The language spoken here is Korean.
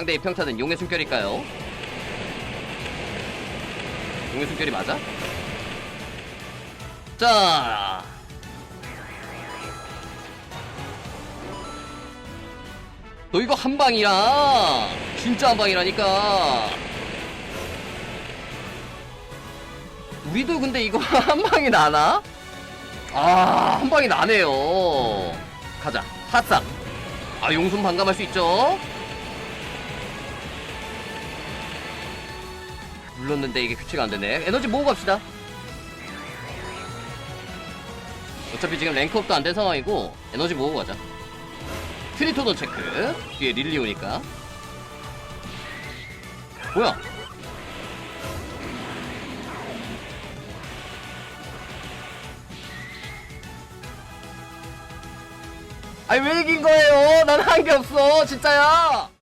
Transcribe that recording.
상대의 평타는 용의 숨결일까요? 용의 숨결이 맞아? 자 너 이거 한 방이야 진짜 한 방이라니까 우리도 근데 이거 한 방이 나나? 아, 한 방이 나네요. 가자. 핫싹. 아, 용순 반감할 수 있죠? 눌렀는데 이게 교체가 안 되네. 에너지 모으고 갑시다. 어차피 지금 랭크업도 안 된 상황이고, 에너지 모으고 가자. 트리토돈 체크. 뒤에 릴리 오니까. 뭐야? 아니 왜 이긴 거예요? 난 한 게 없어 진짜야